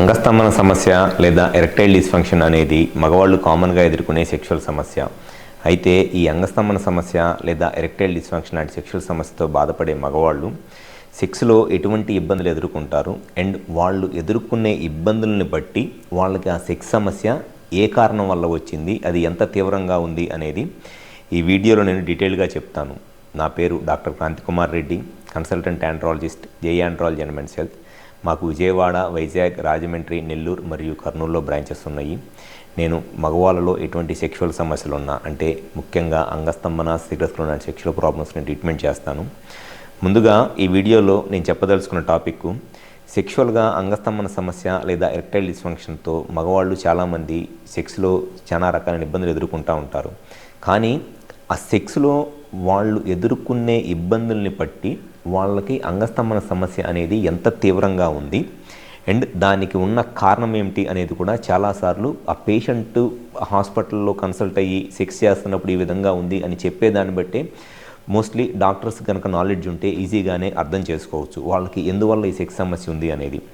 అంగస్తంభన సమస్య లేదా erectile dysfunction అనేది మగవాళ్ళు కామన్గా ఎదుర్కొనే సెక్షువల్ సమస్య. అయితే ఈ అంగస్తంభన సమస్య లేదా ఎరెక్టైల్ డిస్ఫంక్షన్ లాంటి సెక్షువల్ సమస్యతో బాధపడే మగవాళ్ళు సెక్స్లో ఎటువంటి ఇబ్బందులు ఎదుర్కొంటారు? అండ్ వాళ్ళు ఎదుర్కొనే ఇబ్బందులను బట్టి వాళ్ళకి ఆ సెక్స్ సమస్య ఏ కారణం వల్ల వచ్చింది? అది ఎంత తీవ్రంగా ఉంది అనేది ఈ వీడియోలో నేను డీటెయిల్గా చెప్తాను. నా పేరు doctor Kranthi Kumar Reddy consultant andrologist J andrology and men's health మాకు విజయవాడ వైజాగ్ రాజమండ్రి నెల్లూరు మరియు కర్నూలులో బ్రాంచెస్ ఉన్నాయి. నేను మగవాళ్ళలో ఎటువంటి సెక్షువల్ సమస్యలు ఉన్నా అంటే ముఖ్యంగా అంగస్తంభన సిగరెస్లో ఉన్న సెక్షువల్ ప్రాబ్లమ్స్ని ట్రీట్మెంట్ చేస్తాను. ముందుగా ఈ వీడియోలో నేను చెప్పదలుచుకున్న టాపిక్ సెక్షువల్గా అంగస్తంభన సమస్య లేదా ఎరెక్టైల్ డిస్ఫంక్షన్తో మగవాళ్ళు చాలామంది సెక్స్లో చాలా రకాలైన ఇబ్బందులు ఎదుర్కొంటూ ఉంటారు. కానీ ఆ సెక్స్లో వాళ్ళు ఎదుర్కొనే ఇబ్బందుల్ని బట్టి వాళ్ళకి అంగస్తంభన సమస్య అనేది ఎంత తీవ్రంగా ఉంది. అండ్ దానికి ఉన్న కారణం ఏమిటి అనేది కూడా చాలాసార్లు ఆ పేషెంట్ హాస్పిటల్లో కన్సల్ట్ అయ్యి సెక్స్ చేస్తున్నప్పుడు ఈ విధంగా ఉంది అని చెప్పేదాన్ని బట్టే మోస్ట్లీ డాక్టర్స్ కనుక నాలెడ్జ్ ఉంటే ఈజీగానే అర్థం చేసుకోవచ్చు వాళ్ళకి ఎందువల్ల ఈ సెక్స్ సమస్య ఉంది అనేది.